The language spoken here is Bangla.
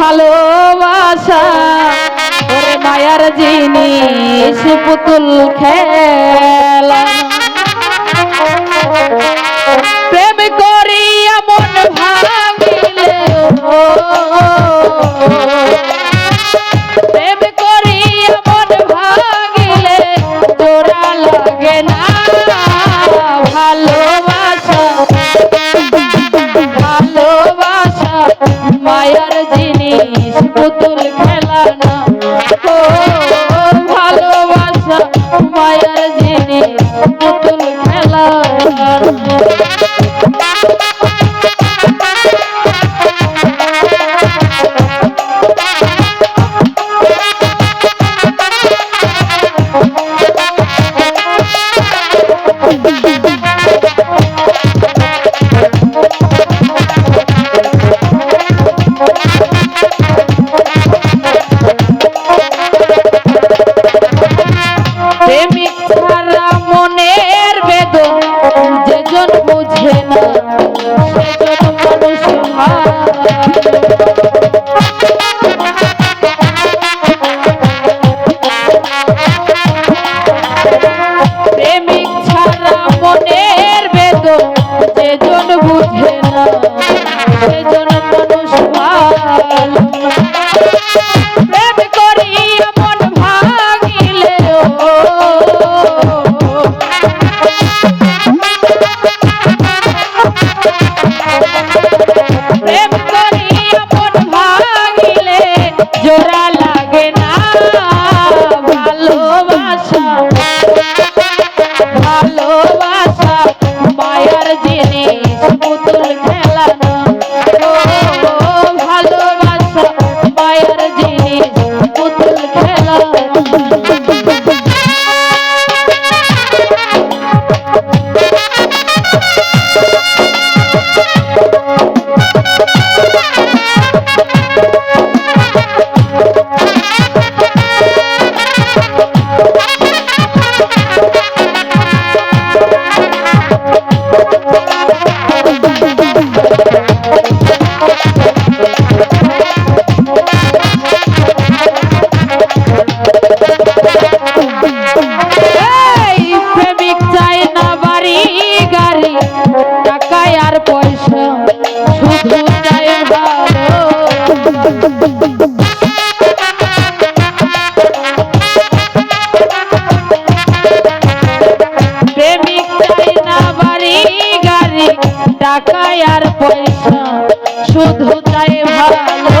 ভালোবাসা। ওরে মায়ার জিনিস পুতুল খেলা। প্রেম করিয়া ভাঙিলে ভাঙিলে তোরা না। ভালোবাসা ভালোবাসা, মায়ার জিনিস পুতুল মনের বেদন যেজন বুঝে না টাকায় আর পয়সা শুধু তাই ভালো।